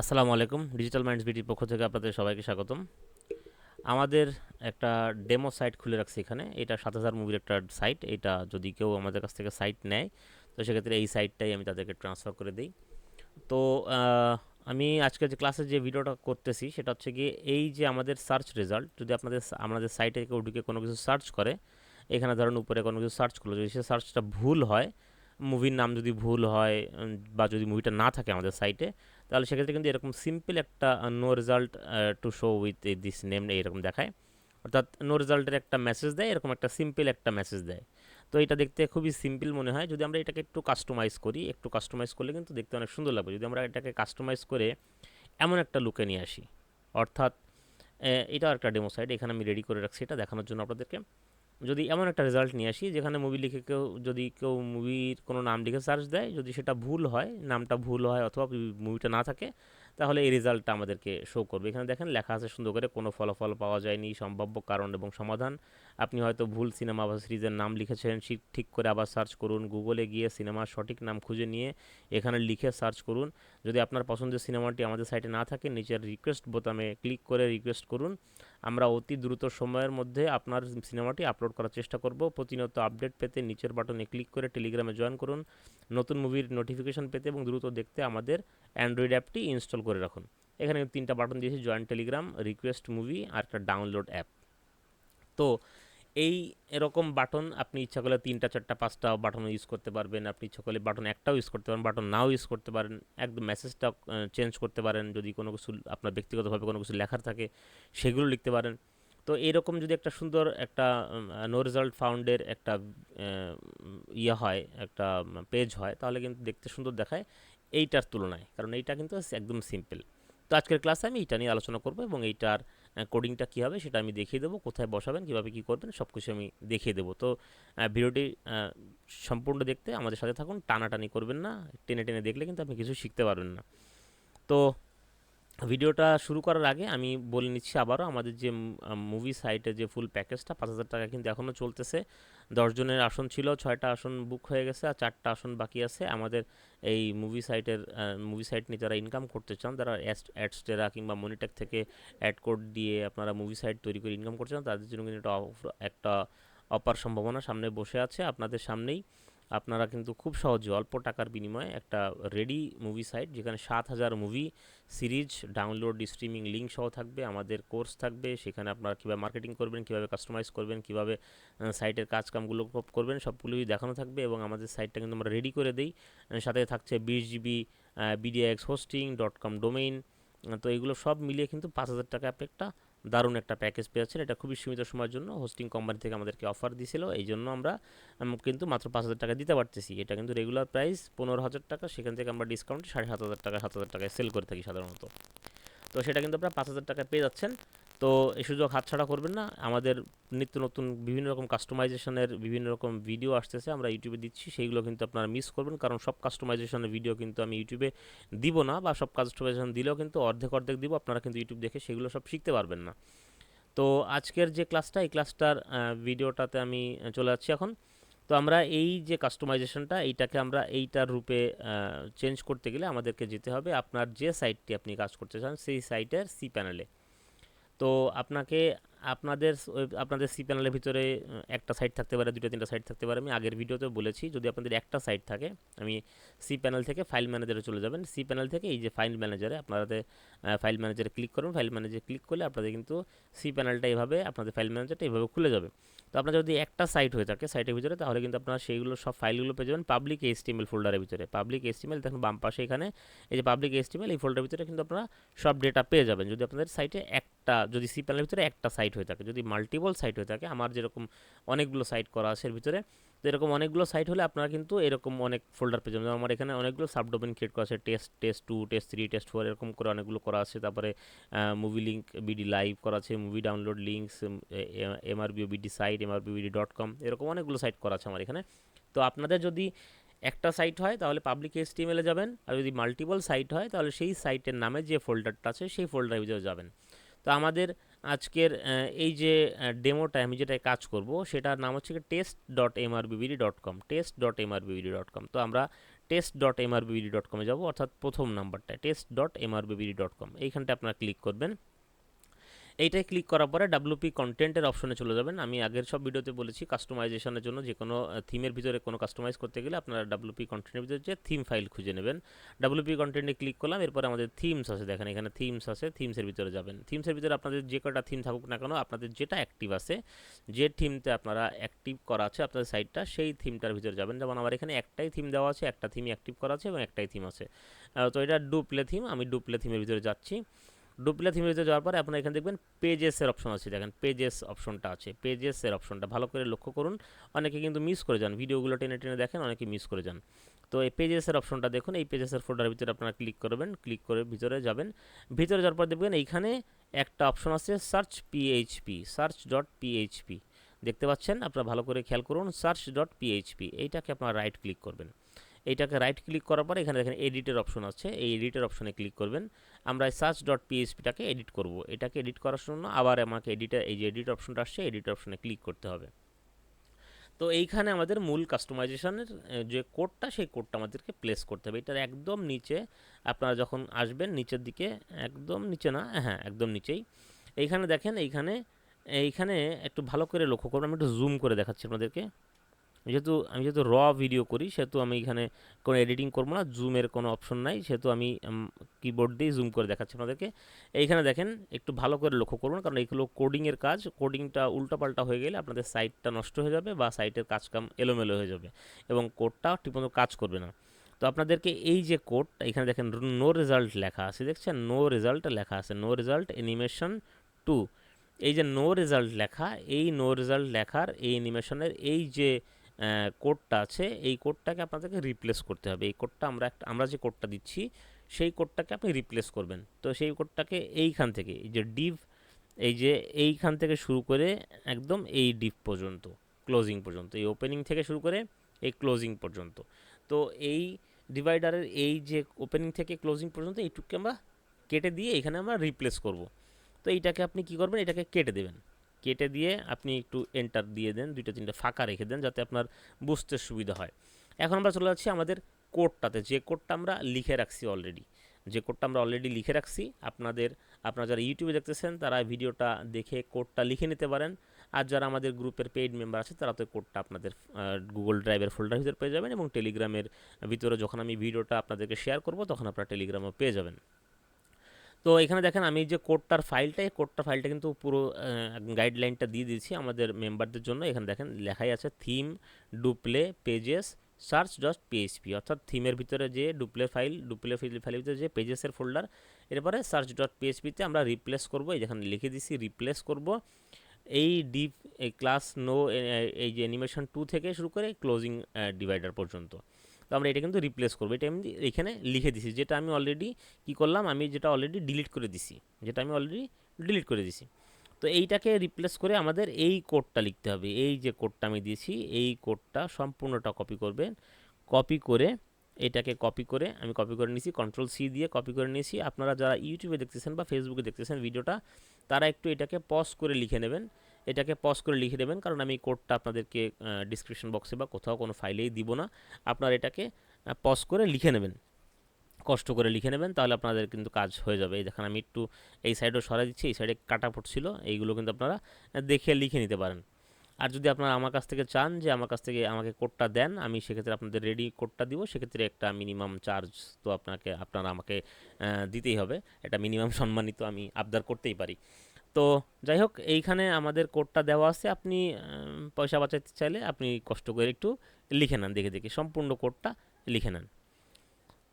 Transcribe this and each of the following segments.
আসসালামু আলাইকুম digital minds বিটির পক্ষ থেকে আপনাদের সবাইকে স্বাগতম। আমাদের একটা ডেমো সাইট খুলে রাখছি এখানে। এটা সাত হাজার মুভির একটা সাইট এটা যদি কেউ আমাদের কাছ থেকে সাইট নেয়, তো সেক্ষেত্রে এই সাইটটাই আমি তাদেরকে ট্রান্সফার করে দিই। তো আমি আজকে যে ক্লাসে যে ভিডিওটা করতেছি, সেটা হচ্ছে গিয়ে এই যে আমাদের সার্চ রেজাল্ট যদি আপনাদের আমাদের সাইটে কেউ ঢুকে কোনো কিছু সার্চ করে, এখানে ধরুন উপরে কোনো কিছু সার্চ করল, যদি সে সার্চটা ভুল হয় মুভির নাম যদি ভুল হয় বা যদি মুভিটা না থাকে আমাদের সাইটে তাহলে সেক্ষেত্রে কিন্তু এরকম সিম্পল একটা no result to show with this name এরকম দেখায়। অর্থাৎ নো রেজাল্টের একটা মেসেজ দেয়, এরকম একটা সিম্পল একটা মেসেজ দেয়। তো এটা দেখতে খুবই সিম্পল মনে হয়। যদি আমরা এটাকে একটু কাস্টমাইজ করি, একটু কাস্টমাইজ করলে কিন্তু দেখতে অনেক সুন্দর লাগবে। যদি আমরা এটাকে কাস্টমাইজ করে এমন একটা লুকে নিয়ে আসি, অর্থাৎ এটাও একটা ডেমো সাইট এখানে আমি রেডি করে রাখছি এটা দেখানোর জন্য আপনাদেরকে। যদি এমন একটা রেজাল্ট নিয়ে আসি, যেখানে মুভি লিখে কেউ, যদি কেউ মুভির কোনো নাম লিখে সার্চ দেয়, যদি সেটা ভুল হয়, নামটা ভুল হয় অথবা মুভিটা না থাকে, তাহলে এই রেজাল্টটা আমাদেরকে শো করবে। এখানে দেখেন লেখা আছে সুন্দর করে, কোনো ফলাফল পাওয়া যায়নি, সম্ভাব্য কারণ এবং সমাধান। আপনি হয়তো ভুল সিনেমা বা সিরিজের নাম লিখেছেন ঠিক করে আবার সার্চ করুন, গুগলে গিয়ে সিনেমার সঠিক নাম খুঁজে নিয়ে এখানে লিখে সার্চ করুন। যদি আপনার পছন্দের সিনেমাটি আমাদের সাইটে না থাকে, নিচের রিকোয়েস্ট বোতামে ক্লিক করে রিকোয়েস্ট করুন। আমরা অতি দ্রুত সময়ের মধ্যে আপনার সিনেমাটি আপলোড করার চেষ্টা করব। প্রতিনিয়ত আপডেট পেতে নিচের বাটনে ক্লিক করে টেলিগ্রামে জয়েন করুন। নতুন মুভির নোটিফিকেশন পেতে এবং দ্রুত দেখতে আমাদের অ্যান্ড্রয়েড অ্যাপটি ইনস্টল করে রাখুন। এখানে তিনটা বাটন দিয়েছি জয়েন টেলিগ্রাম রিকোয়েস্ট মুভি আর একটা ডাউনলোড অ্যাপ তো এই এরকম বাটন আপনি ইচ্ছা করলে তিনটা, চারটা, পাঁচটা বাটন ইউজ করতে পারবেন। আপনি ইচ্ছা করলে বাটন একটাও ইউজ করতে পারেন, বাটন নাও ইউজ করতে পারেন। একদম মেসেজটা চেঞ্জ করতে পারেন। যদি কোনো কিছু, আপনার ব্যক্তিগতভাবে কোনো কিছু লেখার থাকে, সেগুলো লিখতে পারেন। তো এরকম যদি একটা সুন্দর একটা নো রেজাল্ট ফাউন্ডের একটা ইয়ে হয়, একটা পেজ হয়, তাহলে কিন্তু দেখতে সুন্দর দেখায় এইটার তুলনায়। কারণ এইটা কিন্তু একদম সিম্পল তো আজকের ক্লাসে আমি এইটা নিয়ে আলোচনা করব এবং এইটার কোডিংটা কী হবে সেটা আমি দেখিয়ে দেবো, কোথায় বসাবেন, কীভাবে কী করবেন সব কিছু আমি দেখিয়ে দেবো। তো ভিডিওটি সম্পূর্ণ দেখতে আমাদের সাথে থাকুন, টানাটানি করবেন না, টেনে টেনে দেখলে কিন্তু আপনি কিছু শিখতে পারবেন না। তো, ভিডিওটা শুরু করার আগে আমি বলে নিচ্ছি আবারও, আমাদের যে মুভি সাইটের যে ফুল প্যাকেজটা পাঁচ হাজার টাকা কিন্তু এখনও চলতেছে। দশজনের আসন ছিল, ছয়টা আসন বুক হয়ে গেছে আর চারটা আসন বাকি আছে। আমাদের এই মুভি সাইটের মুভি সাইট নিয়ে যারা ইনকাম করতে চান, যারা অ্যাডস্টেরা কিংবা মনিটেক থেকে অ্যাড কোড দিয়ে আপনারা মুভি সাইট তৈরি করে ইনকাম করতে চান, তাদের জন্য কিন্তু একটা অপার সম্ভাবনা সামনে বসে আছে। আপনাদের সামনেই আপনারা কিন্তু খুব সহজে অল্প টাকার বিনিময়ে একটা রেডি মুভি সাইট যেখানে সাত হাজার movie series download streaming link সহ থাকবে, আমাদের কোর্স থাকবে, সেখানে আপনারা কীভাবে মার্কেটিং করবেন, কীভাবে কাস্টমাইজ করবেন, কীভাবে সাইটের কাজ কামগুলো করবেন, সবগুলোই দেখানো থাকবে এবং আমাদের সাইটটা কিন্তু আমরা রেডি করে দিই। সাথে থাকছে বিশ GB BDX hosting dot com domain তো এগুলো সব মিলিয়ে কিন্তু পাঁচ হাজার টাকা আপনি একটা দারুণ একটা প্যাকেজ পেয়েছেন। এটা খুবই সীমিত সময়ের জন্য হোস্টিং কোম্পানি থেকে আমাদেরকে অফার দিয়েছিল। এই জন্য আমরা কিন্তু মাত্র পাঁচ হাজার টাকা দিতে পারতেছি। এটা কিন্তু রেগুলার প্রাইস পনেরো হাজার টাকা, সেখান থেকে আমরা ডিসকাউন্ট সাড়ে সাত হাজার টাকা, সাত হাজার টাকায় সেল করে থাকি সাধারণত। তো সেটা কিন্তু আপনারা পাঁচ হাজার টাকায় পেয়ে যাচ্ছেন। তো এই সুযোগ হাতছাড়া করবেন না। আমাদের নিত্য নতুন বিভিন্ন রকম কাস্টমাইজেশনের বিভিন্ন রকম ভিডিও আসতেছে, আমরা ইউটিউবে দিচ্ছি, সেইগুলো কিন্তু আপনারা মিস করবেন। কারণ সব কাস্টমাইজেশনের ভিডিও কিন্তু আমি ইউটিউবে দিব না বা সব কাস্টমাইজেশন দিলেও কিন্তু অর্ধেক অর্ধেক দিব, আপনারা কিন্তু ইউটিউব দেখে সেগুলো সব শিখতে পারবেন না। তো আজকের যে ক্লাসটা এই ক্লাসটার ভিডিওটাতে আমি চলে যাচ্ছি এখন। তো আমরা এই যে কাস্টমাইজেশনটা এইটাকে আমরা এইটার রূপে চেঞ্জ করতে গেলে আমাদেরকে যেতে হবে আপনার যে সাইটটি আপনি কাজ করতে চান, সেই সাইটের সি প্যানেলে তো আপনাকে আপনাদের আপনাদের সি প্যানেলের ভিতরে একটা সাইট থাকতে পারে দুটো তিনটা সাইট থাকতে পারে। আমি আগের ভিডিওতে বলেছি, যদি আপনাদের একটা সাইট থাকে, আমি সি প্যানেল থেকে ফাইল ম্যানেজারে চলে যাবেন। সি প্যানেল থেকে এই যে ফাইল ম্যানেজারে আপনাদের ফাইল ম্যানেজারে ক্লিক করুন। ফাইল ম্যানেজারে ক্লিক করলে আপনাদের কিন্তু সি প্যানেলটা এইভাবে আপনাদের ফাইল ম্যানেজারটা এইভাবে খুলে যাবে। তো আপনার যদি একটা সাইট হয়ে থাকে সাইটের ভিতরে, তাহলে কিন্তু আপনারা সেইগুলো সব ফাইলগুলো পেয়ে যাবেন পাবলিক এইচটিএমএল ফোল্ডারের ভিতরে। পাবলিক এইচটিএমএল দেখুন বাম পাশে এখানে, এই যে পাবলিক এইচটিএমএল এই ফোল্ডারের ভিতরে কিন্তু আপনারা সব ডেটা পেয়ে যাবেন। যদি আপনাদের সাইটে একটা যদি সি প্যানেলের ভিতরে একটা সাইট হয়ে থাকে, যদি মাল্টিপল সাইট হয়ে থাকে, আমার যেরকম অনেকগুলো সাইট করা আছে এর ভিতরে তো এরকম অনেকগুলো সাইট হলে আপনারা কিন্তু এরকম অনেক ফোল্ডার পেয়ে যাবেন। আমার এখানে অনেকগুলো সাবডোমেন ক্রিয়েট করা আছে test test two test three test four এরকম করে অনেকগুলো করা আছে। তারপরে মুভি লিঙ্ক বিডি লাইভ করা আছে movie download links MRBO BD site MRBO BD dot com এরকম অনেকগুলো সাইট করা আছে আমার এখানে। তো আপনাদের যদি একটা সাইট হয়, তাহলে পাবলিক এসটিএমএলে যাবেন, আর যদি মাল্টিপল সাইট হয়, তাহলে সেই সাইটের নামে যে ফোল্ডারটা আছে, সেই ফোল্ডারের ভিতরে যাবেন। তো আমাদের আজকের এই যে ডেমোটা আমি যেটায় কাজ করব, সেটার নাম হচ্ছে test dot MRBBD dot com test dot MRBBD dot com তো আমরা টেস্ট ডট এমআরবিবিডি ডট কমে যাব, অর্থাৎ প্রথম নাম্বারটা test dot MRBBD dot com এইখানটা আপনারা ক্লিক করবেন। এইটাই ক্লিক করার পরে ডাব্লুপি কন্টেন্টের অপশনে চলে যাবেন। আমি আগের সব ভিডিওতে বলেছি কাস্টমাইজেশনের জন্য যে কোনো থিমের ভিতরে কোনো কাস্টমাইজ করতে গেলে আপনারা ডাব্লুপি কন্টেন্টের ভিতরে যে থিম ফাইল খুঁজে নেবেন। ডাব্লুপি কন্টেন্টে ক্লিক করলাম, এরপরে আমাদের থিমস আছে, দেখেন এখানে থিমস আছে থিমসের ভিতরে যাবেন। থিমসের ভিতরে আপনাদের যে কটা থিম থাকুক না কেন, আপনাদের যেটা অ্যাক্টিভ আছে, যে থিমতে আপনারা অ্যাক্টিভ করা আছে আপনাদের সাইটটা সেই থিমটার ভিতরে যাবেন। যেমন আমার এখানে একটাই থিম দেওয়া আছে, একটা থিমই অ্যাক্টিভ করা আছে এবং একটাই থিম আছে। তো এটা ডুপ্লে থিম আমি ডুপ্লে থিমের ভিতরে যাচ্ছি। ডুপ্লে থিমের ভিতরে যাওয়ার পরে আপনারা এখানে দেখবেন পেজেসের অপশন আছে, দেখেন পেজেস অপশনটা আছে পেজেসের অপশনটা ভালো করে লক্ষ্য করুন। অনেকে কিন্তু মিস করে যান, ভিডিওগুলো টেনে টেনে দেখেন, অনেকে মিস করে যান। তো এই পেজেসের অপশনটা দেখুন, এই পেজেসের ফোল্ডারের ভিতরে আপনারা ক্লিক করবেন ক্লিক করে ভিতরে যাবেন। ভিতরে যাওয়ার পর দেখবেন এইখানে একটা অপশন আছে search PHP search dot PHP দেখতে পাচ্ছেন, আপনারা ভালো করে খেয়াল করুন সার্চ ডট পিএইচপি এইটাকে আপনারা রাইট ক্লিক করবেন। এইটাকে রাইট ক্লিক করার পরে এখানে দেখেন এডিটের অপশন আছে, এই এডিটের অপশনে ক্লিক করবেন। আমরা সার্চ ডট পিএইচপিটাকে এডিট করব। এটাকে এডিট করার জন্য আবার আমাকে এডিটার এই যে এডিট অপশনটা আসছে এডিট অপশনে ক্লিক করতে হবে। তো এইখানে আমাদের মূল কাস্টমাইজেশনের যে কোডটা সেই কোডটা আমাদেরকে প্লেস করতে হবে। এটার একদম নিচে আপনারা যখন আসবেন, নিচের দিকে, একদম নিচে না হ্যাঁ একদম নিচেই। এইখানে দেখেন, এইখানে এইখানে একটু ভালো করে লক্ষ্য করবেন আমি একটু জুম করে দেখাচ্ছি আপনাদেরকে। যেহেতু, আমি যেহেতু র ভিডিও করি, সেহেতু আমি এখানে কোনো এডিটিং করব না জুমের কোনো অপশন নাই, সেহেতু আমি কিবোর্ড দিয়ে জুম করে দেখাচ্ছি আপনাদেরকে। এইখানে দেখেন, একটু ভালো করে লক্ষ্য করুন, কারণ এইগুলো কোডিংয়ের কাজ কোডিংটা উল্টাপাল্টা হয়ে গেলে আপনাদের সাইটটা নষ্ট হয়ে যাবে বা সাইটের কাজকাম এলোমেলো হয়ে যাবে এবং কোডটা ঠিকমতো কাজ করবে না। তো আপনাদেরকে এই যে কোড এখানে দেখেন নো রেজাল্ট লেখা আছে, দেখছেন? নো রেজাল্ট লেখা আছে নো রেজাল্ট অ্যানিমেশন টু এই যে নো রেজাল্ট লেখা, এই নো রেজাল্ট লেখার, এই অ্যানিমেশনের এই যে কোডটা আছে, এই কোডটাকে আপনাদেরকে রিপ্লেস করতে হবে। এই কোডটা আমরা একটা, আমরা যে কোডটা দিচ্ছি, সেই কোডটাকে আপনি রিপ্লেস করবেন। তো সেই কোডটাকে এইখান থেকে, এই যে ডিভ এই যে এইখান থেকে শুরু করে একদম এই ডিভ পর্যন্ত ক্লোজিং পর্যন্ত, এই ওপেনিং থেকে শুরু করে এই ক্লোজিং পর্যন্ত। তো এই ডিভাইডারের এই যে ওপেনিং থেকে ক্লোজিং পর্যন্ত, এইটুকুকে আমরা কেটে দিয়ে এখানে আমরা রিপ্লেস করব। তো এইটাকে আপনি কি করবেন? এটাকে কেটে দেবেন। কেটে দিয়ে আপনি একটু এন্টার দিয়ে দেন, দুইটা তিনটা ফাঁকা রেখে দেন যাতে আপনার বুঝতে সুবিধা হয়। এখন আমরা চলে যাচ্ছি আমাদের কোডটাতে যে কোডটা আমরা লিখে রাখছি অলরেডি যে কোডটা আমরা অলরেডি লিখে রাখছি, আপনাদের, আপনারা যারা ইউটিউবে দেখতেছেন, তারা ভিডিওটা দেখে কোডটা লিখে নিতে পারেন। আর যারা আমাদের গ্রুপের পেইড মেম্বার আছে, তারা তো কোডটা আপনাদের গুগল ড্রাইভের ফোল্ডার ভিতরে পেয়ে যাবেন এবং টেলিগ্রামের ভিতরে যখন আমি ভিডিওটা আপনাদেরকে শেয়ার করব, তখন আপনারা টেলিগ্রামও পেয়ে যাবেন। তো এখানে দেখেন আমি যে কোডটার ফাইলটা এই কোডটার ফাইলটা কিন্তু পুরো গাইডলাইনটা দিয়ে দিয়েছি আমাদের মেম্বারদের জন্য। এখানে দেখেন লেখাই আছে theme Dooplay pages search dot PHP অর্থাৎ থিমের ভিতরে যে ডুপ্লে ফাইল ডুপ্লে ফাইলের ভিতরে যে পেজেসের ফোল্ডার এরপরে সার্চ ডট পিএইচপিতে আমরা রিপ্লেস করব। এই যেখানে লিখে দিছি রিপ্লেস করব। এই ডিপ এই ক্লাস নো এই যে অ্যানিমেশন টু থেকে শুরু করে ক্লোজিং ডিভাইডার পর্যন্ত। তো আমরা এটা কিন্তু রিপ্লেস করব। এটা আমি এখানে লিখে দিছি। যেটা আমি অলরেডি কী করলাম? আমি যেটা অলরেডি ডিলিট করে দিছি। যেটা আমি অলরেডি ডিলিট করে দিছি। তো এইটাকে রিপ্লেস করে আমাদের এই কোডটা লিখতে হবে। এই যে কোডটা আমি দিয়েছি, এই কোডটা সম্পূর্ণটা কপি করবেন। কপি করে এটাকে কপি করে আমি কপি করে নিয়েছি। কন্ট্রোল সি দিয়ে কপি করে নিয়েছি। আপনারা যারা ইউটিউবে দেখতেছেন বা ফেসবুকে দেখতেছেন ভিডিওটা, তারা একটু এটাকে পজ করে লিখে নেবেন। এটাকে পজ করে লিখে দেবেন, কারণ আমি কোডটা আপনাদেরকে ডিসক্রিপশন বক্সে বা কোথাও কোনো ফাইলেই দিব না। আপনারা এটাকে পজ করে লিখে নেবেন। কষ্ট করে লিখে নেবেন, তাহলে আপনাদের কিন্তু কাজ হয়ে যাবে। এই দেখেন, আমি একটু এই সাইডও সরাই দিচ্ছি, এই সাইডে কাটা পড়ছিল এইগুলো কিন্তু আপনারা দেখে লিখে নিতে পারেন। আর যদি আপনারা আমার কাছ থেকে চান যে আমার কাছ থেকে আমাকে কোডটা দেন, আমি সেক্ষেত্রে আপনাদের রেডি কোডটা দিব, সেক্ষেত্রে একটা মিনিমাম চার্জ তো আপনাকে, আপনারা আমাকে দিতেই হবে। এটা মিনিমাম সম্মানিত আমি আবদার করতেই পারি। তো যাই হোক, এইখানে আমাদের কোডটা দেওয়া আছে। আপনি পয়সা বাঁচাতে চাইলে আপনি কষ্ট করে একটু লিখে নেন, দেখে দেখে সম্পূর্ণ কোডটা লিখে নেন।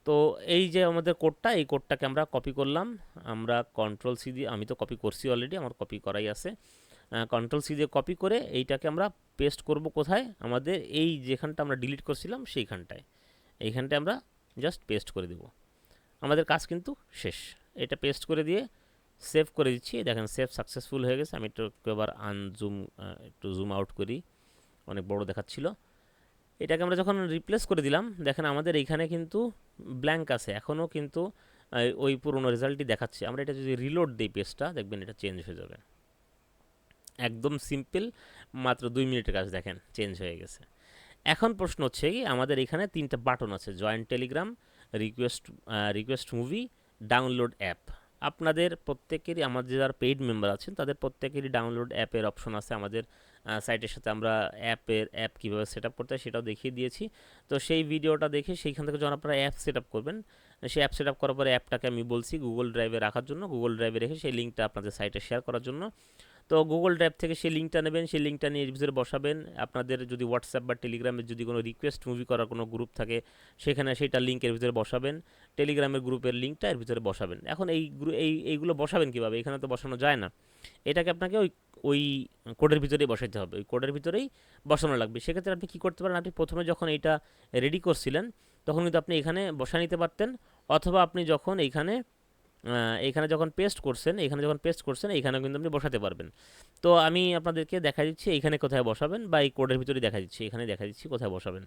তো এই যে আমাদের কোডটা এই কোডটাকে আমরা কপি করলাম। আমরা কন্ট্রোল সি দিয়ে, আমি তো কপি করছি অলরেডি আমার কপি করাই আছে। কন্ট্রোল সি দিয়ে কপি করে এইটাকে আমরা পেস্ট করব কোথায়? আমাদের এই যেখানটা আমরা ডিলিট করছিলাম, সেইখানটায়। এইখানটায় আমরা জাস্ট পেস্ট করে দেব। আমাদের কাজ কিন্তু শেষ। এটা পেস্ট করে দিয়ে সেভ করে দিচ্ছি। দেখেন সেভ সাকসেসফুল হয়ে গেছে। আমি একটু আবার আনজুম একটু জুম আউট করি। অনেক বড় দেখাচ্ছিল। এটাকে আমরা যখন রিপ্লেস করে দিলাম, দেখেন আমাদের এইখানে কিন্তু ব্ল্যাঙ্ক আছে। এখনও কিন্তু ওই পুরনো রেজাল্টই দেখাচ্ছে। আমরা এটা যদি রিলোড দিই পেজটা দেখবেন এটা চেঞ্জ হয়ে যাবে। একদম সিম্পল মাত্র দুই মিনিটের কাজ, দেখেন চেঞ্জ হয়ে গেছে। এখন প্রশ্ন হচ্ছে কি, আমাদের এখানে তিনটা বাটন আছে। Join Telegram request request movie download app আপনাদের প্রত্যেকেরই, আমাদের যারা পেইড মেম্বার আছেন, তাদের প্রত্যেকেরই ডাউনলোড অ্যাপের অপশন আছে আমাদের সাইটের সাথে। আমরা অ্যাপের অ্যাপ কীভাবে সেট আপ করতে হয় সেটাও দেখিয়ে দিয়েছি। তো সেই ভিডিওটা দেখে সেইখান থেকে যখন আপনারা অ্যাপ সেট আপ করবেন, সেই অ্যাপ সেট আপ করার পরে অ্যাপটাকে আমি বলছি গুগল ড্রাইভে রাখার জন্য। গুগল ড্রাইভে রেখে সেই লিঙ্কটা আপনাদের সাইটে শেয়ার করার জন্য। তো গুগল ড্রাইভ থেকে সেই লিঙ্কটা নেবেন, সেই লিঙ্কটা নিয়ে ভিতরে বসাবেন। আপনাদের যদি হোয়াটসঅ্যাপ বা টেলিগ্রামের যদি কোনো রিকোয়েস্ট মুভি করার কোনো গ্রুপ থাকে, সেখানে সেটা লিঙ্কের ভিতরে বসাবেন। টেলিগ্রামের গ্রুপের লিঙ্কটা এর ভিতরে বসাবেন। এখন এই এই, এইগুলো বসাবেন কীভাবে? এখানে তো বসানো যায় না। এটাকে আপনাকে ওই ওই কোডের ভিতরেই বসাইতে হবে। ওই কোডের ভিতরেই বসানো লাগবে। সেক্ষেত্রে আপনি কী করতে পারেন? আপনি প্রথমে যখন এইটা রেডি করছিলেন, তখন কিন্তু আপনি এখানে বসা নিতে পারতেন। অথবা আপনি যখন এইখানে এখানে যখন পেস্ট করছেন, এখানে যখন পেস্ট করছেন এইখানেও কিন্তু আপনি বসাতে পারবেন। তো আমি আপনাদেরকে দেখা দিচ্ছি এইখানে কোথায় বসাবেন বা এই কোডের ভিতরে দেখা দিচ্ছি, এখানে দেখা দিচ্ছি কোথায় বসাবেন।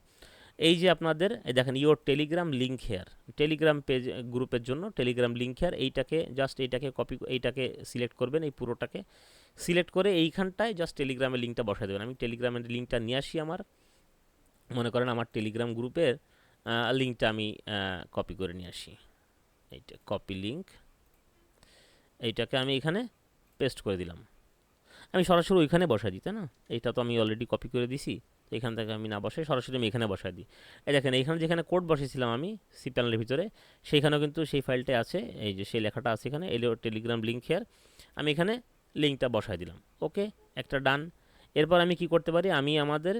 এই যে আপনাদের দেখেন your Telegram link here Telegram page গ্রুপের জন্য টেলিগ্রাম লিঙ্ক হেয়ার এইটাকে জাস্ট এইটাকে কপি এইটাকে সিলেক্ট করবেন, এই পুরোটাকে। সিলেক্ট করে এইখানটায় জাস্ট টেলিগ্রামের লিঙ্কটা বসাই দেবেন। আমি টেলিগ্রামের লিঙ্কটা নিয়ে আসি আমার। মনে করেন আমার টেলিগ্রাম গ্রুপের লিঙ্কটা আমি কপি করে নিয়ে আসি। এইটা কপি লিঙ্ক এইটাকে আমি এখানে পেস্ট করে দিলাম। আমি সরাসরি ওইখানে বসাই দিই, তাই না? এইটা তো আমি অলরেডি কপি করে দিছি এখান থেকে আমি না বসাই, সরাসরি আমি এখানে বসাই দিই। এই দেখেন, এইখানে যেখানে কোড বসেছিলাম আমি সি প্যানেলের ভিতরে, সেইখানেও কিন্তু সেই ফাইলটা আছে, এই যে সেই লেখাটা আছে এখানে এলো টেলিগ্রাম লিঙ্ক হেয়ার আমি এখানে লিঙ্কটা বসাই দিলাম। ওকে একটা ডান এরপর আমি কি করতে পারি? আমি আমাদের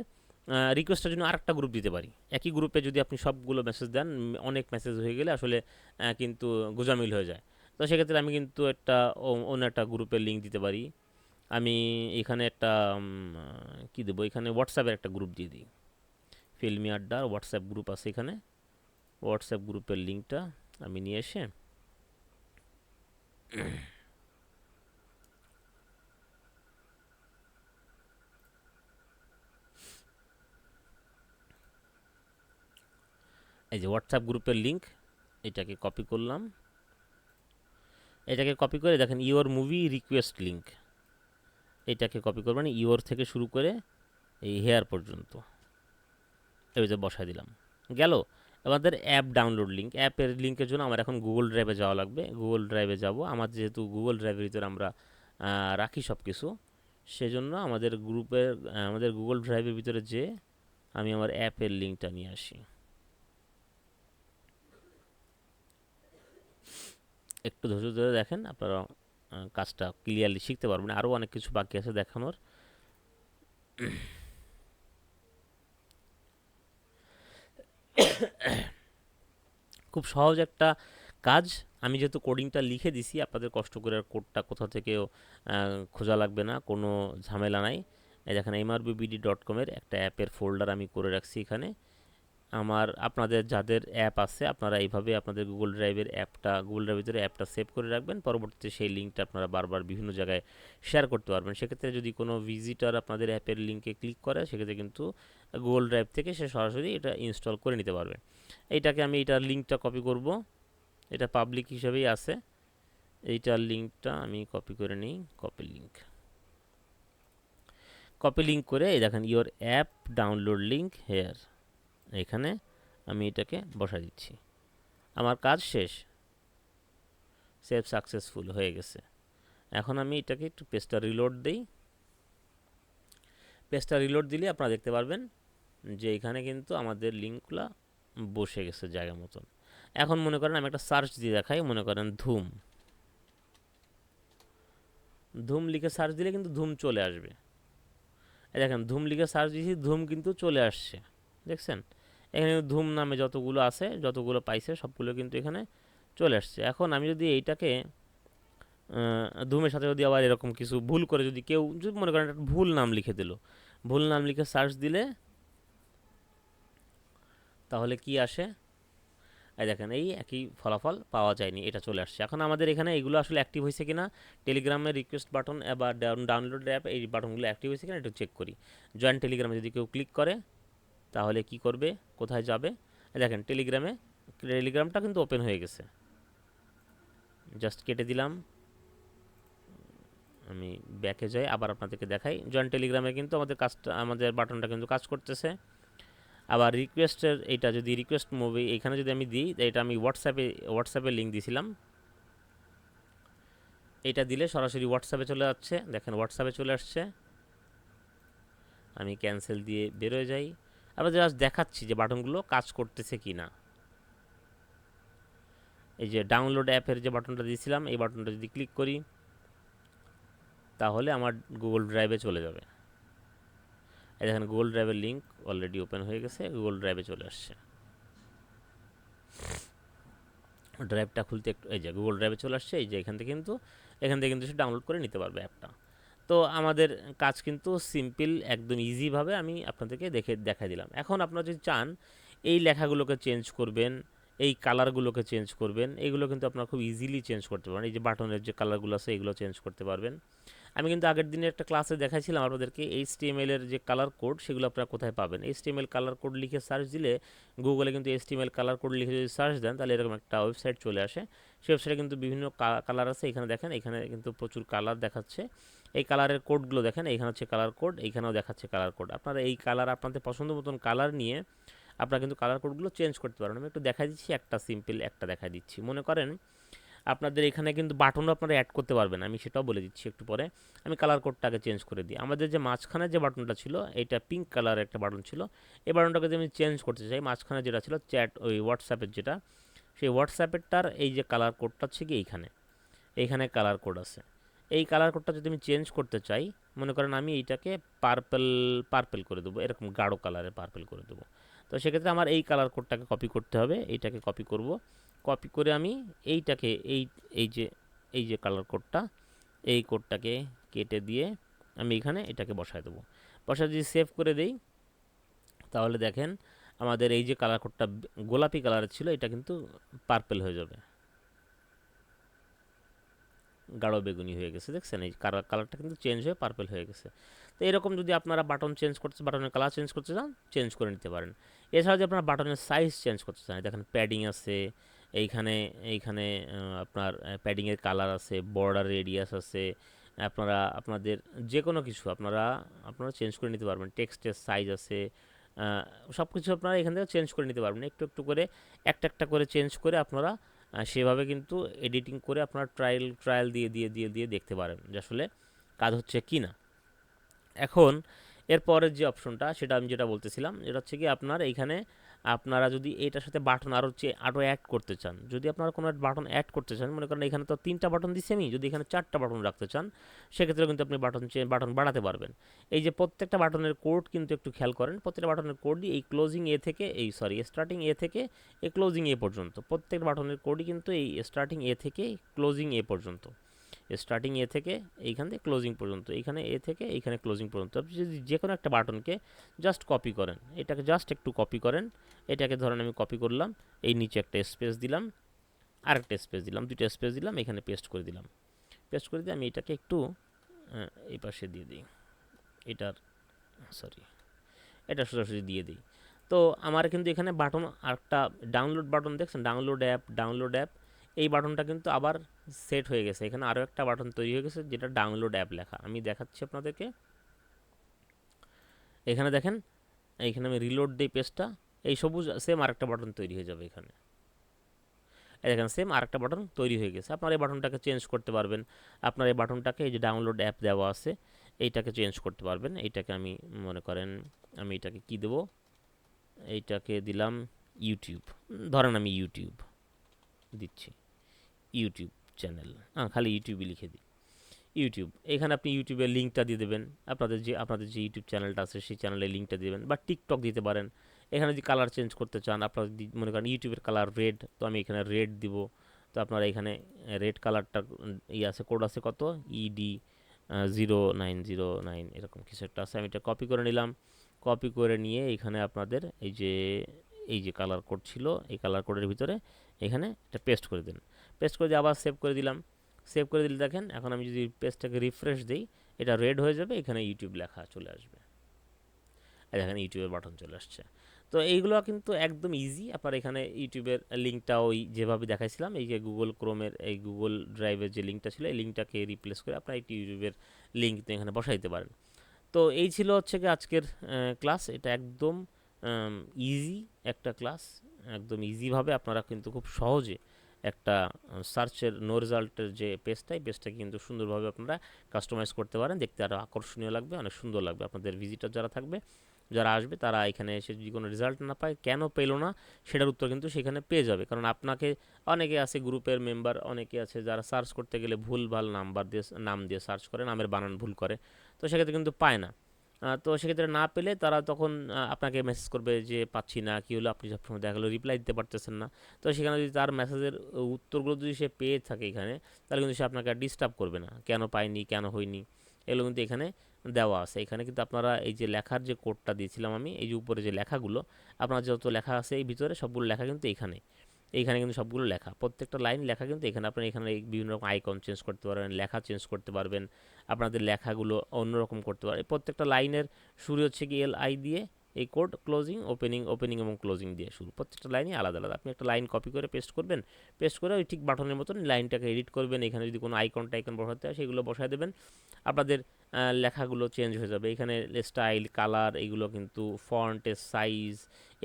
রিকোয়েস্টের জন্য আরেকটা গ্রুপ দিতে পারি। একই গ্রুপে যদি আপনি সবগুলো মেসেজ দেন, অনেক মেসেজ হয়ে গেলে আসলে কিন্তু গোজামিল হয়ে যায়। তো সেক্ষেত্রে আমি কিন্তু একটা অন্য একটা গ্রুপের লিঙ্ক দিতে পারি। আমি এখানে একটা কি দেবো? এখানে হোয়াটসঅ্যাপের একটা গ্রুপ দিয়ে দিই। ফিল্মি আড্ডার হোয়াটসঅ্যাপ গ্রুপ আছে এখানে। হোয়াটসঅ্যাপ গ্রুপের লিঙ্কটা আমি নিয়ে এসে এই যে হোয়াটসঅ্যাপ গ্রুপের লিঙ্ক এটাকে কপি করলাম। এটাকে কপি করে দেখেন ইওর মুভি রিকোয়েস্ট লিঙ্ক এটাকে কপি করবেন ইওর থেকে শুরু করে এই হেয়ার পর্যন্ত। এই যে বসাই দিলাম। গেল? আমাদের অ্যাপ ডাউনলোড লিঙ্ক অ্যাপের লিঙ্কের জন্য আমার এখন গুগল ড্রাইভে যাওয়া লাগবে। গুগল ড্রাইভে যাব। আমার যেহেতু গুগল ড্রাইভের ভিতরে আমরা রাখি সব কিছু সেজন্য আমাদের গ্রুপের আমাদের গুগল ড্রাইভের ভিতরে যে আমি আমার অ্যাপের লিঙ্কটা নিয়ে আসি। একটু ধৈর্য ধরে দেখেন, আপনারা কাজটা ক্লিয়ারলি শিখতে পারবেন। আরও অনেক কিছু বাকি আছে দেখানোর। খুব সহজ একটা কাজ। আমি যেহেতু কোডিংটা লিখে দিছি, আপনাদের কষ্ট করে আর কোডটা কোথা থেকেও খোঁজা লাগবে না, কোনো ঝামেলা নাই। দেখেন এমআরবিবিডি ডট কমের একটা অ্যাপের ফোল্ডার আমি করে রাখছি এখানে। আমার, আপনাদের যাদের অ্যাপ আছে, আপনারা এইভাবে আপনাদের গুগল ড্রাইভের অ্যাপটা গুগল ড্রাইভের ভিতরে অ্যাপটা সেভ করে রাখবেন। পরবর্তীতে সেই লিঙ্কটা আপনারা বারবার বিভিন্ন জায়গায় শেয়ার করতে পারবেন। সেক্ষেত্রে যদি কোনো ভিজিটার আপনাদের অ্যাপের লিঙ্কে ক্লিক করে, সেক্ষেত্রে কিন্তু গুগল ড্রাইভ থেকে সে সরাসরি এটা ইনস্টল করে নিতে পারবে। এইটাকে আমি এইটার লিঙ্কটা কপি করব। এটা পাবলিক হিসেবেই আছে। এইটার লিঙ্কটা আমি কপি করে নিই কপি লিঙ্ক কপি লিঙ্ক করে এই দেখেন your app download link here এখানে আমি এটাকে বসা দিচ্ছি। আমার কাজ শেষ। সেভ সাকসেসফুল হয়ে গেছে। এখন আমি এটাকে একটু পেজটা রিলোড দিই। পেজটা রিলোড দিলে আপনারা দেখতে পারবেন যে এখানে কিন্তু আমাদের লিঙ্কগুলো বসে গেছে জায়গা মতন। এখন মনে করেন আমি একটা সার্চ দিয়ে দেখাই, মনে করেন ধুম। ধুম লিখে সার্চ দিলে কিন্তু ধুম চলে আসবে। দেখেন, ধুম লিখে সার্চ দিয়েছি, ধুম কিন্তু চলে আসছে। দেখছেন? এখানে ধুম নামে যতগুলো আছে, যতগুলো পাইছে, সবগুলো কিন্তু এখানে চলে আসছে। এখন আমি যদি এইটাকে ধুমের সাথে যদি আবার এরকম কিছু ভুল করে যদি কেউ, যদি মনে করেন একটা ভুল নাম লিখে দিল, ভুল নাম লিখে সার্চ দিলে তাহলে কি আসে? এই দেখেন, এই একই ফলাফল পাওয়া যায়নি, এটা চলে আসছে। এখন আমাদের এখানে এগুলো আসলে অ্যাক্টিভ হয়েছে কিনা টেলিগ্রামের রিকোয়েস্ট বাটন বা ডাউনলোড অ্যাপ এই বাটনগুলো অ্যাক্টিভ হয়েছে কিনা একটু চেক করি। জয়েন্ট টেলিগ্রামে যদি কেউ ক্লিক করে তাহলে কি করবে? কোথায় যাবে? দেখেন টেলিগ্রামে টেলিগ্রামটা কিন্তু ওপেন হয়ে গেছে। জাস্ট কেটে দিলাম। আমি ব্যাকে যাই, আবার আপনাদেরকে দেখাই। জয়েন্ট টেলিগ্রামে কিন্তু আমাদের কাজটা, আমাদের বাটনটা কিন্তু কাজ করতেছে। আবার রিকোয়েস্টের এটা যদি রিকোয়েস্ট মুভি এখানে যদি আমি দিই, এটা আমি হোয়াটসঅ্যাপে হোয়াটসঅ্যাপে লিঙ্ক দিয়েছিলাম এটা দিলে সরাসরি হোয়াটসঅ্যাপে চলে যাচ্ছে। দেখেন হোয়াটসঅ্যাপে চলে আসছে। আমি ক্যান্সেল দিয়ে বেরোয় যাই। আবার জাস্ট দেখাচ্ছি যে বাটনগুলো কাজ করতেছে কি না এই যে ডাউনলোড অ্যাপের যে বাটনটা দিয়েছিলাম, এই বাটনটা যদি ক্লিক করি, তাহলে আমার গুগল ড্রাইভে চলে যাবে। এই দেখেন গুগল ড্রাইভের লিঙ্ক অলরেডি ওপেন হয়ে গেছে গুগল ড্রাইভে চলে আসছে। ড্রাইভটা খুলতে একটু, এই যে গুগল ড্রাইভে চলে আসছে, এই যে এখান থেকে কিন্তু, এখান থেকে কিন্তু সে ডাউনলোড করে নিতে পারবে অ্যাপটা। তো আমাদের কাজ কিন্তু সিম্পল একদম ইজিভাবে আমি আপনাদেরকে দেখে, দেখাই দিলাম। এখন আপনারা যদি চান, এই লেখাগুলোকে চেঞ্জ করবেন, এই কালারগুলোকে চেঞ্জ করবেন, এগুলো কিন্তু আপনারা খুব ইজিলি চেঞ্জ করতে পারবেন। এই যে বাটনের যে কালারগুলো আছে, এগুলো চেঞ্জ করতে পারবেন। আমি কিন্তু আগের দিনে একটা ক্লাসে দেখাইছিলাম আপনাদেরকে এইচ এর যে কালার কোড সেগুলো আপনারা কোথায় পাবেন? এইচ কালার কোড লিখে সার্চ দিলে গুগলে কিন্তু এইচ কালার কোড লিখে যদি সার্চ দেন, তাহলে এরকম একটা ওয়েবসাইট চলে আসে। সেই ওয়েবসাইটে কিন্তু বিভিন্ন কালার আছে, এখানে দেখেন, এখানে কিন্তু প্রচুর কালার দেখাচ্ছে। এই কালারের কোডগুলো দেখেন এখানে হচ্ছে কালার কোড এইখানেও দেখাচ্ছে কালার কোড আপনারা এই কালার আপনাদের পছন্দ মতন কালার নিয়ে আপনারা কিন্তু কালার কোডগুলো চেঞ্জ করতে পারেন। আমি একটু দেখা দিচ্ছি, একটা সিম্পল একটা দেখা দিচ্ছি। মনে করেন আপনাদের এখানে কিন্তু বাটনও আপনারা অ্যাড করতে পারবেন, আমি সেটাও বলে দিচ্ছি একটু পরে। আমি কালার কোডটাকে চেঞ্জ করে দিই। আমাদের যে মাঝখানে যে বাটনটা ছিল, এইটা পিঙ্ক কালারের একটা বাটন ছিল। এই বাটনটাকে যদি আমি চেঞ্জ করতে চাই, মাঝখানে যেটা ছিল চ্যাট ওই হোয়াটসঅ্যাপের যেটা, সেই হোয়াটসঅ্যাপেরটার এই যে কালার কোডটা হচ্ছে কি এইখানে। এইখানে কালার কোড আছে। এই কালার কোডটা যদি আমি চেঞ্জ করতে চাই, মনে করেন আমি এইটাকে পার্পেল পার্পেল করে দেবো, এরকম গাঢ় কালারে পার্পেল করে দেবো। তো সেক্ষেত্রে আমার এই কালার কোডটাকে কপি করতে হবে, এইটাকে কপি করব। কপি করে আমি এইটাকে, এই এই যে এই যে কালার কোডটা এই কোডটাকে কেটে দিয়ে আমি এখানে এটাকে বসায় দেবো। বসায় যদি সেভ করে দেই, তাহলে দেখেন আমাদের এই যে কালার কোডটা গোলাপি কালারের ছিল, এটা কিন্তু পার্পেল হয়ে যাবে। গাঢ় বেগুনি হয়ে গেছে, দেখছেন? এই কালার কালারটা কিন্তু চেঞ্জ হয়ে পার্পেল হয়ে গেছে। তো এরকম যদি আপনারা বাটন চেঞ্জ করতে বাটনের কালার চেঞ্জ করতে চান চেঞ্জ করে নিতে পারেন। এছাড়া যদি আপনারা বাটনের সাইজ চেঞ্জ করতে চান দেখেন প্যাডিং আছে, এইখানে এইখানে আপনার প্যাডিংয়ের কালার আছে বর্ডার রেডিয়াস আছে, আপনারা, আপনাদের যে কোনো কিছু আপনারা আপনারা চেঞ্জ করে নিতে পারবেন। টেক্সটের সাইজ আছে সব কিছু আপনারা এখান থেকে চেঞ্জ করে নিতে পারবেন। একটু একটু করে, একটা একটা করে চেঞ্জ করে আপনারা সেভাবে কিন্তু এডিটিং করে আপনার ট্রায়াল ট্রায়াল দিয়ে দিয়ে দিয়ে দিয়ে দেখতে পারেন যে আসলে কাজ হচ্ছে কি না। এখন এরপরের যে অপশনটা সেটা আমি যেটা বলতেছিলাম এটা হচ্ছে কি আপনার এইখানে আপনারা যদি এটার সাথে বাটন আরও আরও অ্যাড করতে চান, যদি আপনারা কোনো বাটন অ্যাড করতে চান, মনে করেন এখানে তো তিনটা বাটন দিচ্ছি আমি, যদি এখানে চারটা বাটন রাখতে চান সেক্ষেত্রে কিন্তু আপনি বাটন চেয়ে বাটন বাড়াতে পারবেন। এই যে প্রত্যেকটা বাটনের কোড কিন্তু একটু খেয়াল করেন, প্রত্যেকটা বাটনের কোডই এই ক্লোজিং এ থেকে, এই সরি স্টার্টিং এ থেকে, এই ক্লোজিং এ পর্যন্ত, প্রত্যেকটা বাটনের কোডই কিন্তু এই স্টার্টিং এ থেকে ক্লোজিং এ পর্যন্ত। স্টার্টিং এ থেকে এইখান থেকে ক্লোজিং পর্যন্ত, এইখানে এ থেকে এইখানে ক্লোজিং পর্যন্ত। আপনি যদি যে কোনো একটা বাটনকে জাস্ট কপি করেন, এটাকে জাস্ট একটু কপি করেন, এটাকে ধরেন আমি কপি করলাম, এই নিচে একটা স্পেস দিলাম, আরেকটা স্পেস দিলাম, দুইটা স্পেস দিলাম, এখানে পেস্ট করে দিলাম। পেস্ট করে দিয়ে আমি এটাকে একটু এই পাশে দিয়ে দিই। এটার সরি এটা সোজাসুজি দিয়ে দিই। তো আমার কিন্তু এখানে বাটন আরেকটা ডাউনলোড বাটন দেখছেন? ডাউনলোড অ্যাপ ডাউনলোড অ্যাপ এই বাটনটা কিন্তু আবার সেট হয়ে গেছে। এখানে আরও একটা বাটন তৈরি হয়ে গেছে, যেটা ডাউনলোড অ্যাপ লেখা। আমি দেখাচ্ছি আপনাদেরকে। এখানে দেখেন, এইখানে আমি রিলোড দিই পেজটা এই সবুজ সেম আরেকটা বাটন তৈরি হয়ে যাবে এখানে। দেখেন সেম আরেকটা বাটন তৈরি হয়ে গেছে। আপনার এই বাটনটাকে চেঞ্জ করতে পারবেন। আপনার এই বাটনটাকে এই যে ডাউনলোড অ্যাপ দেওয়া আছে, এইটাকে চেঞ্জ করতে পারবেন। এইটাকে আমি মনে করেন, আমি এটাকে কি দেব? এইটাকে দিলাম ইউটিউব ধরেন আমি ইউটিউব দিচ্ছি। ইউটিউব চ্যানেল হ্যাঁ খালি ইউটিউবে লিখে দিই। ইউটিউব এখানে আপনি ইউটিউবের লিঙ্কটা দিয়ে দেবেন। আপনাদের যে আপনাদের যে ইউটিউব চ্যানেলটা আছে, সেই চ্যানেলের লিঙ্কটা দেবেন। বা টিকটক দিতে পারেন। এখানে যদি কালার চেঞ্জ করতে চান, আপনারা মনে করেন ইউটিউবের কালার রেড তো আমি এখানে রেড দিব। তো আপনারা এখানে রেড কালারটা ই আছে কোড আছে কত? ED zero nine zero nine এরকম কিছু একটা আছে। আমি এটা কপি করে নিলাম। কপি করে নিয়ে এখানে আপনাদের এই যে এই যে কালার কোড ছিল, এই কালার কোডের ভিতরে এখানে এটা পেস্ট করে দিন। পেস্ট করে দিয়ে আবার সেভ করে দিলাম। সেভ করে দিলে দেখেন, এখন আমি যদি পেজটাকে রিফ্রেশ দিই, এটা রেড হয়ে যাবে, এখানে ইউটিউব লেখা চলে আসবে। দেখেন ইউটিউবের বাটন চলে আসছে। তো এইগুলো কিন্তু একদম ইজি আপনার এখানে ইউটিউবের লিঙ্কটা ওই যেভাবে দেখাইছিলাম, এই যে গুগল ক্রোমের এই গুগল ড্রাইভের যে লিঙ্কটা ছিল, এই লিঙ্কটাকে রিপ্লেস করে আপনার এই ইউটিউবের লিঙ্ক এখানে বসাইতে পারেন। তো এই ছিল হচ্ছে কি আজকের ক্লাস এটা একদম ইজি একটা ক্লাস একদম ইজিভাবে আপনারা কিন্তু খুব সহজে একটা সার্চের নো রেজাল্টের যে পেজটা এই পেজটাকে কিন্তু সুন্দরভাবে আপনারা কাস্টমাইজ করতে পারেন। দেখতে আরও আকর্ষণীয় লাগবে, অনেক সুন্দর লাগবে। আপনাদের ভিজিটার যারা থাকবে, যারা আসবে, তারা এখানে এসে যদি কোনো রেজাল্ট না পায়, কেন পেল না? সেটার উত্তর কিন্তু সেখানে পেয়ে যাবে। কারণ আপনাকে অনেকে আছে গ্রুপের মেম্বার অনেকে আছে যারা সার্চ করতে গেলে ভুল ভালো নাম্বার দিয়ে, নাম দিয়ে সার্চ করে, নামের বানান ভুল করে। তো সেক্ষেত্রে কিন্তু পায় না। তো সেক্ষেত্রে না পেলে তারা তখন আপনাকে মেসেজ করবে যে, পাচ্ছি না। কী হলো? আপনি সবসময় দেখা গেলো রিপ্লাই দিতে পারতেছেন না। তো সেখানে যদি তার মেসেজের উত্তরগুলো যদি সে পেয়ে থাকে এখানে, তাহলে কিন্তু সে আপনাকে আর ডিস্টার্ব করবে না। কেন পায়নি কেন হয়নি এগুলো কিন্তু এখানে দেওয়া আছে। এখানে কিন্তু আপনারা এই যে লেখার যে কোডটা দিয়েছিলাম আমি, এই যে উপরে যে লেখাগুলো, আপনার যত লেখা আছে এই ভিতরে সবগুলো লেখা কিন্তু এখানে। এইখানে কিন্তু সবগুলো লেখা। প্রত্যেকটা লাইন লেখা কিন্তু এখানে। আপনি এখানে বিভিন্ন রকম আইকন চেঞ্জ করতে পারবেন, লেখা চেঞ্জ করতে পারবেন, আপনাদের লেখাগুলো অন্যরকম করতে পারবেন। প্রত্যেকটা লাইনের শুরু হচ্ছে কি এল আই দিয়ে এই কোড ক্লোজিং, ওপেনিং ওপেনিং এবং ক্লোজিং দিয়ে শুরু। প্রত্যেকটা লাইনই আলাদা আলাদা। আপনি একটা লাইন কপি করে পেস্ট করবেন পেস্ট করে ওই ঠিক বাটনের মতন লাইনটাকে এডিট করবেন। এখানে যদি কোনো আইকন টাইকন বসাতে হয়, সেগুলো বসায় দেবেন। আপনাদের লেখাগুলো চেঞ্জ হয়ে যাবে। এখানে স্টাইল কালার এগুলো কিন্তু ফন্টের সাইজ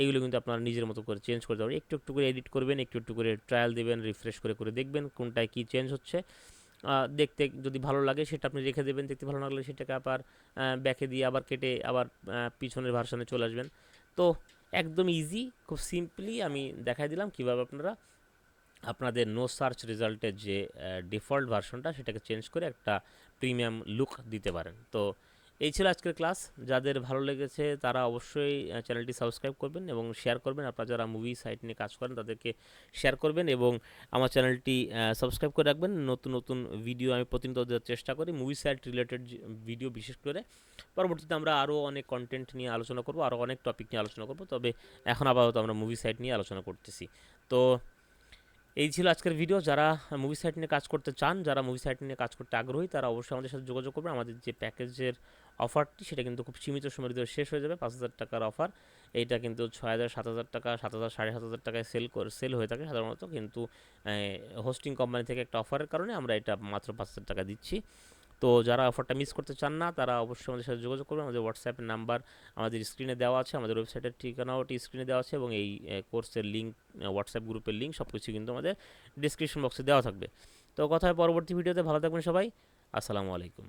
এগুলো কিন্তু আপনারা নিজের মতো করে চেঞ্জ করতে পারবেন একটু একটু করে এডিট করবেন, একটু একটু করে ট্রায়াল দেবেন রিফ্রেশ করে করে দেখবেন কোনটায় কী চেঞ্জ হচ্ছে। দেখতে যদি ভালো লাগে, সেটা আপনি রেখে দেবেন। দেখতে ভালো না লাগলে সেটাকে আবার ব্যাকে দিয়ে আবার কেটে আবার পিছনের ভার্সনে চলে আসবেন। তো একদম ইজি খুব সিম্পলি আমি দেখাই দিলাম কীভাবে আপনারা আপনাদের নো সার্চ রেজাল্টের যে ডিফল্ট ভার্সনটা সেটাকে চেঞ্জ করে একটা প্রিমিয়াম লুক দিতে পারেন। তো এই ছিল আজকের ক্লাস। যাদের ভালো লেগেছে তারা অবশ্যই চ্যানেলটি সাবস্ক্রাইব করবেন এবং শেয়ার করবেন। আপনারা যারা মুভি সাইট নিয়ে কাজ করেন তাদেরকে শেয়ার করবেন এবং আমার চ্যানেলটি সাবস্ক্রাইব করে রাখবেন। নতুন নতুন ভিডিও আমি প্রতিনিয়ত দেওয়ার চেষ্টা করি মুভি সাইট রিলেটেড ভিডিও বিশেষ করে। পরবর্তীতে আমরা আরও অনেক কন্টেন্ট নিয়ে আলোচনা করব আরও অনেক টপিক নিয়ে আলোচনা করব। তবে এখন আপাতত আমরা মুভি সাইট নিয়ে আলোচনা করতেছি। তো এই ছিল আজকের ভিডিও যারা মুভি সাইট নিয়ে কাজ করতে চান, যারা মুভি সাইট নিয়ে কাজ করতে আগ্রহী, তারা অবশ্যই আমাদের সাথে যোগাযোগ করবেন। আমাদের যে প্যাকেজের অফারটি সেটা কিন্তু খুব সীমিত সময়ের ভিতরে শেষ হয়ে যাবে। পাঁচ হাজার টাকার অফার। এইটা কিন্তু ছয় হাজার, সাত হাজার টাকা, সাত হাজার, সাড়ে সাত হাজার টাকায় সেল করে সেল হয়ে থাকে সাধারণত। কিন্তু হোস্টিং কোম্পানি থেকে একটা অফারের কারণে আমরা এটা মাত্র পাঁচ হাজার টাকা দিচ্ছি। তো যারা অফারটা মিস করতে চান না, তারা অবশ্যই আমাদের সাথে যোগাযোগ করবেন। আমাদের হোয়াটসঅ্যাপের নাম্বার আমাদের স্ক্রিনে দেওয়া আছে, আমাদের ওয়েবসাইটের ঠিকানাও স্ক্রিনে দেওয়া আছে এবং এই কোর্সের লিঙ্ক হোয়াটসঅ্যাপ গ্রুপের লিঙ্ক সব কিছু কিন্তু আমাদের ডিসক্রিপশন বক্সে দেওয়া থাকবে। তো কথা হয় পরবর্তী ভিডিওতে ভালো থাকবেন সবাই। আসসালামু আলাইকুম।